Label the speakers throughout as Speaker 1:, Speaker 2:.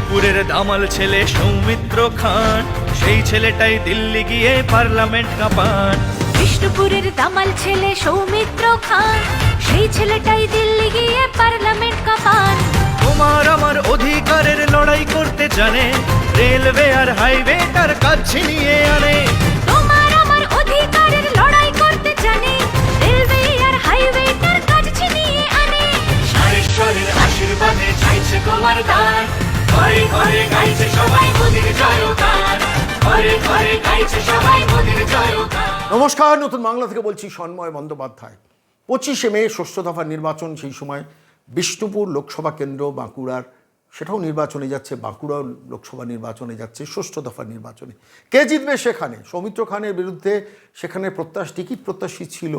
Speaker 1: বিষ্ণুপুরের দামাল ছেলে সৌমিত্র খান। সেই ছেলেটাই দিল্লি গিয়ে পার্লামেন্ট কাঁপান।
Speaker 2: বিষ্ণুপুরের দামাল ছেলে সৌমিত্র খান। সেই ছেলেটাই দিল্লি গিয়ে পার্লামেন্ট কাঁপান।
Speaker 1: তোমার আমার অধিকারের লড়াই করতে জানে। রেলওয়ে আর হাইওয়ে তার কাজ ছিনিয়ে আনে।
Speaker 2: তোমার আমার অধিকারের লড়াই করতে জানে। রেলওয়ে আর হাইওয়ে তার কাজ ছিনিয়ে আনে।
Speaker 1: সারেশ্বরের আশীর্বাদে চাইছে তোমার দান।
Speaker 3: নমস্কার, নতুন বাংলা থেকে বলছি সন্ময় বন্দ্যোপাধ্যায়। পঁচিশে মে ষষ্ঠ দফার নির্বাচন, সেই সময় বিষ্ণুপুর লোকসভা কেন্দ্র বাঁকুড়ার, সেটাও নির্বাচনে যাচ্ছে বাঁকুড়াও লোকসভা নির্বাচনে যাচ্ছে, ষষ্ঠ দফার নির্বাচনে। কে জিতবে সেখানে? সৌমিত্র খানের বিরুদ্ধে সেখানে প্রত্যাশ, টিকিট প্রত্যাশী ছিল,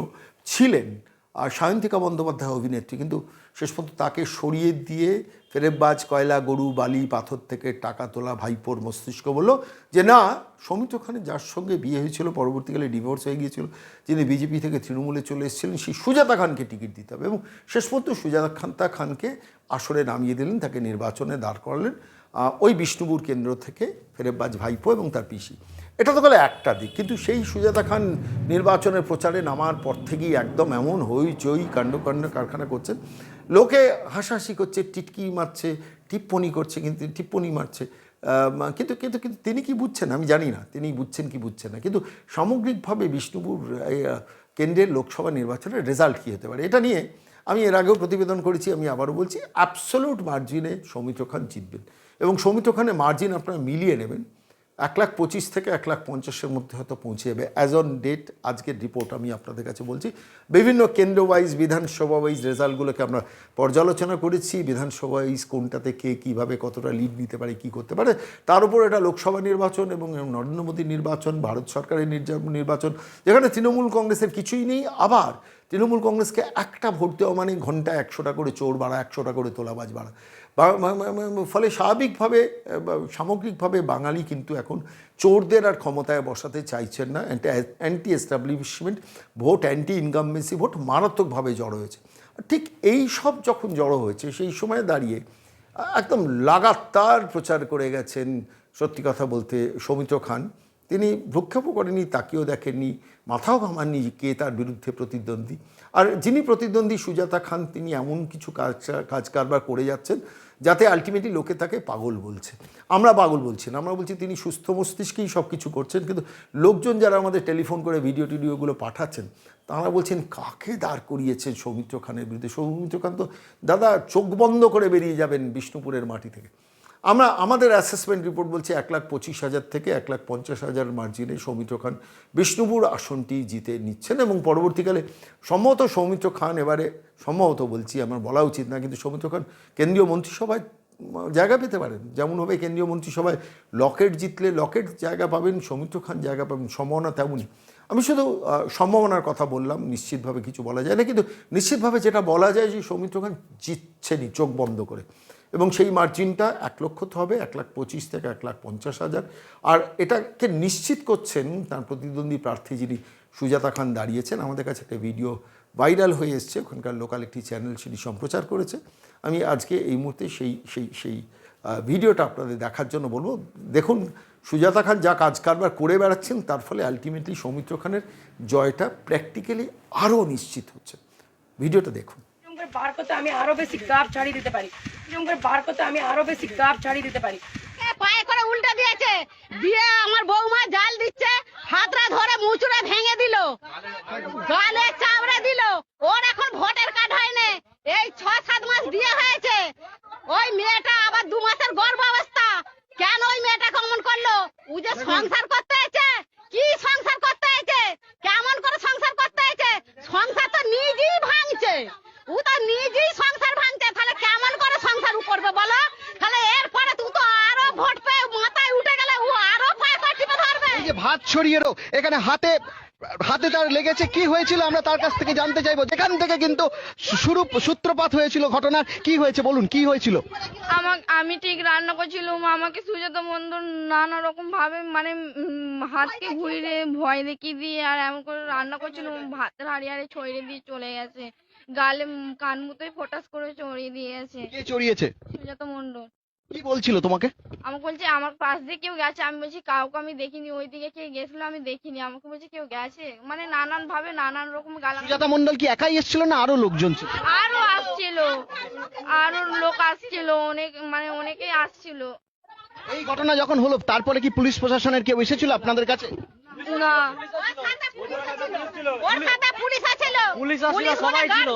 Speaker 3: ছিলেন আর সায়ন্তিকা বন্দ্যোপাধ্যায় অভিনেত্রী। কিন্তু শেষ পর্যন্ত তাকে সরিয়ে দিয়ে ফেরেববাজ, কয়লা, গরু, বালি, পাথর থেকে টাকা তোলা ভাইপোর মস্তিষ্ক বলল যে, না, সৌমিত্র খানের যার সঙ্গে বিয়ে হয়েছিল, পরবর্তীকালে ডিভোর্স হয়ে গিয়েছিল, যিনি বিজেপি থেকে তৃণমূলে চলে এসেছিলেন, সেই সুজাতা খানকে টিকিট দিতে হবে। এবং শেষ পর্যন্ত সুজাতা খান্তা খানকে আসরে নামিয়ে দিলেন, তাকে নির্বাচনে দাঁড় করালেন ওই বিষ্ণুপুর কেন্দ্র থেকে ফেরেববাজ ভাইপো এবং তার পিসি। এটা তো গেলে একটা দিক, কিন্তু সেই সুজাতা খান নির্বাচনের প্রচারে নামার পর থেকেই একদম এমন হইচই, কাণ্ড কাণ্ড কারখানা করছেন লোকে হাসাহাসি করছে, টিটকি মারছে, টিপ্পনি করছে, কিন্তু টিপ্পনি মারছে। কিন্তু কিন্তু কিন্তু তিনি কি বুঝছেন? আমি জানি না, তিনি বুঝছেন কি বুঝছেন না। কিন্তু সামগ্রিকভাবে বিষ্ণুপুর কেন্দ্রের লোকসভা নির্বাচনের রেজাল্ট কী হতে পারে? এটা নিয়ে আমি এর আগেও প্রতিবেদন করেছি, আমি আবারও বলছি অ্যাবসোলুট মার্জিনে সৌমিত্র খান জিতবেন। এবং সৌমিত্র খানের মার্জিন আপনারা মিলিয়ে নেবেন। এক লাখ পঁচিশ থেকে এক লাখ পঞ্চাশের মধ্যে হয়তো পৌঁছে যাবে অ্যাজ অন ডেট আজকের রিপোর্ট আমি আপনাদের কাছে বলছি, বিভিন্ন কেন্দ্র ওয়াইজ বিধানসভা ওয়াইজ রেজাল্টগুলোকে আমরা পর্যালোচনা করেছি। বিধানসভা ওয়াইজ কোনটাতে কে কীভাবে কতটা লিড নিতে পারে, কী করতে পারে, তার উপর এটা লোকসভা নির্বাচন এবং নরেন্দ্র মোদীর নির্বাচন, ভারত সরকারের নির্বাচন, যেখানে তৃণমূল কংগ্রেসের কিছুই নেই। আবার তৃণমূল কংগ্রেসকে একটা ভোট দেওয়া মানে ঘণ্টা একশোটা করে চোর বাড়া, একশোটা করে তোলাবাজ বাড়া। ফলে স্বাভাবিকভাবে সামগ্রিকভাবে বাঙালি কিন্তু এখন চোরদের আর ক্ষমতায় বসাতে চাইছেন না। Anti establishment vote anti incumbency vote মারাত্মকভাবে জড়ো হয়েছে। ঠিক এই সব যখন জড়ো হয়েছে, সেই সময় দাঁড়িয়ে একদম লাগাতার প্রচার করে গেছেন, সত্যি কথা বলতে, সৌমিত্র খান। তিনি ভ্রুক্ষেপও করেনি তাকেও দেখেননি, মাথাও ঘামাননি কে তার বিরুদ্ধে প্রতিদ্বন্দ্বী। আর যিনি প্রতিদ্বন্দ্বী সুজাতা খান, তিনি এমন কিছু কাজ কাজ কারবার করে যাচ্ছেন যাতে আলটিমেটলি লোকে তাকে পাগল বলছে। আমরা পাগল বলছি না, আমরা বলছি তিনি সুস্থ মস্তিষ্কেই সব কিছু করছেন, কিন্তু লোকজন যারা আমাদের টেলিফোন করে ভিডিও টিডিওগুলো পাঠাচ্ছেন, তারা বলছেন, কাকে দাঁড় করিয়েছেন সৌমিত্র খানের বিরুদ্ধে? সৌমিত্র খান তো, দাদা, চোখ বন্ধ করে বেরিয়ে যাবেন বিষ্ণুপুরের মাটি থেকে। আমরা, আমাদের অ্যাসেসমেন্ট রিপোর্ট বলছে এক লাখ পঁচিশ হাজার থেকে এক লাখ পঞ্চাশ হাজার মার্জিনে সৌমিত্র খান বিষ্ণুপুর আসনটি জিতে নিচ্ছেন এবং পরবর্তীকালে সম্ভবত সৌমিত্র খান এবারে সম্ভবত বলছি, আমার বলা উচিত না, কিন্তু সৌমিত্র খান কেন্দ্রীয় মন্ত্রিসভায় জায়গা পেতে পারেন। যেমনভাবে কেন্দ্রীয় মন্ত্রিসভায় লকেট জিতলে লকেট জায়গা পাবেন, সৌমিত্র খান জায়গা পাবেন, সম্ভাবনা তেমনই। আমি শুধু সম্ভাবনার কথা বললাম, নিশ্চিতভাবে কিছু বলা যায় না, কিন্তু নিশ্চিতভাবে যেটা বলা যায় যে সৌমিত্র খান জিতছেনই, চোখ বন্ধ করে। এবং সেই মার্জিনটা এক লক্ষ তো হবে, এক লাখ পঁচিশ থেকে এক লাখ পঞ্চাশ হাজার। আর এটাকে নিশ্চিত করছেন তার প্রতিদ্বন্দ্বী প্রার্থী যিনি সুজাতা খান দাঁড়িয়েছেন, আমাদের কাছে একটা ভিডিও ভাইরাল হয়ে এসছে, ওখানকার লোকাল একটি চ্যানেল সেটি সম্প্রচার করেছে। আমি আজকে এই মুহূর্তে সেই সেই সেই ভিডিওটা আপনাদের দেখার জন্য বলব। দেখুন, সুজাতা খান যা কাজ কারবার করে বেড়াচ্ছেন, তার ফলে আলটিমেটলি সৌমিত্র খানের জয়টা প্র্যাকটিক্যালি আরও নিশ্চিত হচ্ছে। ভিডিওটা দেখুন।
Speaker 4: বার করতে আমি আরও বেশি গাপ ছাড়িয়ে দিতে পারি। এরকম করে বার করতে আমি আরও বেশি গাপ ছাড়িয়ে দিতে পারি।
Speaker 5: পায়ে করে উল্টা দিয়েছে। দিয়ে আমার বৌমা জাল দিচ্ছে, হাতরা ধরে মুচুরে ভেঙে দিল গালে চামড়ে দিল ওর এখন ভোটের কার্ড হয়নি এই ছ সাত মাস বিয়ে হয়েছে ওই মেয়েটা আবার দু মাসের গর্ভাবস্থা কেন ওই মেয়েটা কেমন করল ও যে সংসার করতে হয়েছে কি সংসার করতে হয়েছে কেমন করে সংসার করতে হয়েছে সংসার তো নিজেই ভাঙছে ও তো নিজেই সংসার ভাঙছে তাহলে কেমন করে সংসার ও করবে বলো তাহলে এরপরে তুই তো আরও ভোট পেয়ে মাথায় উঠে গেলে ও আরও পায়ে করে টিপে ধরবে
Speaker 6: এই যে ভাত ছড়িয়েরও এখানে হাতে হাতে তার লেগেছে। কি হয়েছিল আমরা তার কাছ থেকে জানতে চাইব। যেখান থেকে কিন্তু শুরু সূত্রপাত হয়েছিল ঘটনার কি হয়েছে বলুন কি হয়েছিল?
Speaker 7: আমাকে আমি ঠিক রান্না করছিলাম আমাকে সুজাত মন্ডল নানা রকম ভাবে মানে হাতকে ঘুরিয়ে ভয় দেখিয়ে দিয়ে আর এমন করে রান্না করছিলাম ভাতের হাড়ি হাড়ি ছড়িয়ে দিয়ে চলে গেছে। গালে কান মুতোয় ফোটাস করে চড়িয়ে দিয়েছে
Speaker 6: কে চড়িয়েছে
Speaker 7: সুজাত মন্ডল।
Speaker 6: কি বলছিল তোমাকে?
Speaker 7: আমাকে বলছে আমার পাশ দিয়ে কেউ গেছে? আমি বলছি কাউকে আমি দেখিনি ওইদিকে কে গেছিল আমি দেখিনি। আমাকে বলছে কেউ গেছে? মানে নানান ভাবে নানান রকম গালাগালি।
Speaker 6: সুজাতা মন্ডল কি একাই এসেছিল না আরও লোকজন ছিল?
Speaker 7: আরও আসছিল। আরও লোক আসছিল অনেক মানে অনেকেই আসছিল।
Speaker 6: এই ঘটনা যখন হলো তারপরে কি পুলিশ প্রশাসনের কেউ এসেছিল আপনাদের কাছে?
Speaker 7: না।
Speaker 5: ওর সাথে পুলিশ আছিল পুলিশ আসছিল সবাই ছিল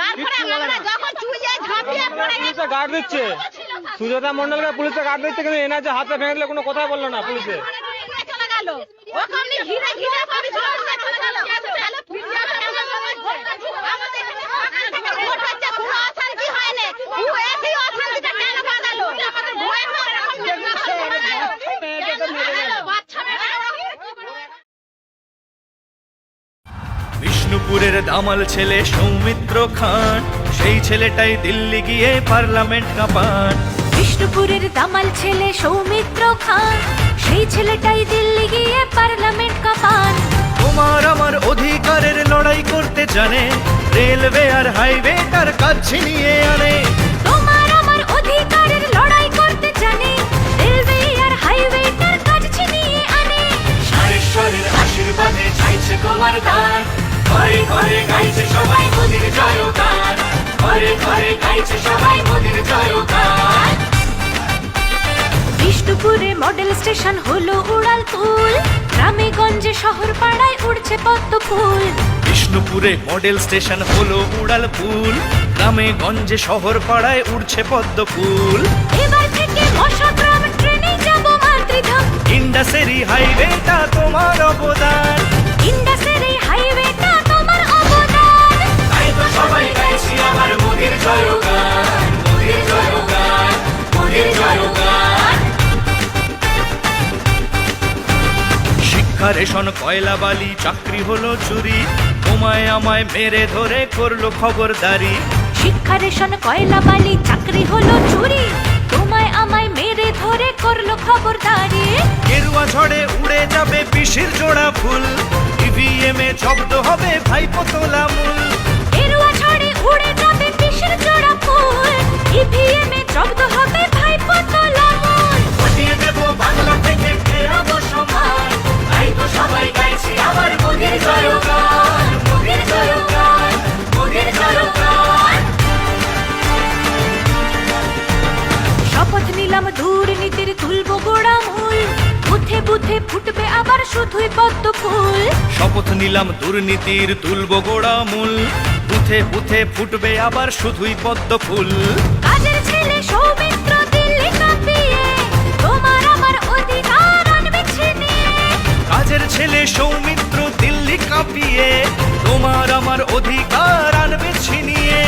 Speaker 5: তারপরে আমরা যখন চুইয়ে ঝাঁপিয়ে পড়ে
Speaker 8: গার্ড দিচ্ছে। সুজাতা মন্ডলকে পুলিশে গাড়ি দিচ্ছে এনার যে হাতে ভেঙে দিলে কোনো কথা বলল না পুলিশে
Speaker 5: চলে গেল ওখানে ঘিরে ঘিরে সবই চলে গেল আমাদের এখানে ভোট হচ্ছে কোনো অশান্তি হয়নি ও এসেই অশান্তিটা কেন বাঁধালো আমাদের ভয়ে ভয়ে এরকম বাচ্চা মেয়েরা
Speaker 9: বিষ্ণুপুরের দামাল ছেলে সৌমিত্র খান। সেই ছেলেটাই দিল্লি গিয়ে পার্লামেন্ট কাঁপান।
Speaker 2: বিষ্ণুপুরের দামাল ছেলে সৌমিত্র খান। সেই ছেলেটাই দিল্লি গিয়ে পার্লামেন্ট কাপান।
Speaker 9: তোমার আমার অধিকারের লড়াই করতে জানে রেলওয়ে আর হাইওয়ে তার কাজ ছিনিয়ে আনে।
Speaker 2: তোমার আমার অধিকারের লড়াই করতে জানে রেলওয়ে আর হাইওয়ে তার কাজ ছিনিয়ে আনে।
Speaker 1: সারেশ্বরের আশীর্বাদে চাইছে তোমার দান। ঘরে গাইছে সবাই মোদির জয়গান ঘরে ঘরে গাইছে সবাই মোদির জয়গান
Speaker 2: বিষ্ণুপুরে মডেল স্টেশন হলো উড়াল তুল গ্রামে গঞ্জে শহর পাড়ায় উড়ছে পদ্ম ফুল।
Speaker 9: বিষ্ণুপুরে মডেল স্টেশন হলো উড়াল গ্রামে গঞ্জে শহর পাড়ায় উড়ছে পদ্ম ফুল।
Speaker 2: এবার থেকে মশাগ্রাম ট্রেনে যাব মাতৃধাম।
Speaker 9: ইন্ডাসেরি হাইওয়েটা তোমার অবদান। শিক্ষা রেশন কয়লা বালি চাকরি হলো চুরি। তোমায় আমায় মেরে ধরে করল খবরদারি।
Speaker 2: শিক্ষা রেশন কয়লা বালি চাকরি হলো চুরি। তোমায় আমায় মেরে ধরে করল খবরদারি।
Speaker 9: গেরুয়া ঝড়ে উড়ে যাবে পিসির জোড়া ফুল। ইভিএম এ জব্দ হবে ভাইপো তোলা
Speaker 2: পদ্ম ফুল
Speaker 9: শপথ নিলাম দুর্নীতির তুলব গোড়া মূল। বুথে বুথে ফুটবে আবার শুধুই পদ্ম ফুল
Speaker 2: কাজের ছেলে সৌমিত্র দিল্লি কাঁপিয়ে তোমার আমার অধিকার আনবে ছিনিয়ে।
Speaker 9: কাজের ছেলে সৌমিত্র দিল্লি কাঁপিয়ে তোমার আমার অধিকার আনবে ছিনিয়ে।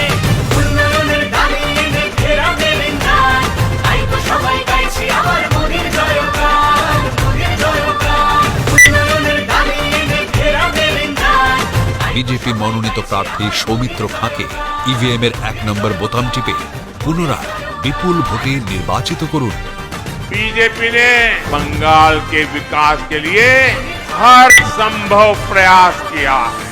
Speaker 10: বিজেপি মনোনীত প্রার্থী সৌমিত্র খাঁকে ইভিএম এর এক নম্বর বোতাম টিপে পুনরায় বিপুল ভোটে নির্বাচিত করুন
Speaker 11: बीजेपी ने बंगाल के विकास के लिए हर संभव प्रयास किया है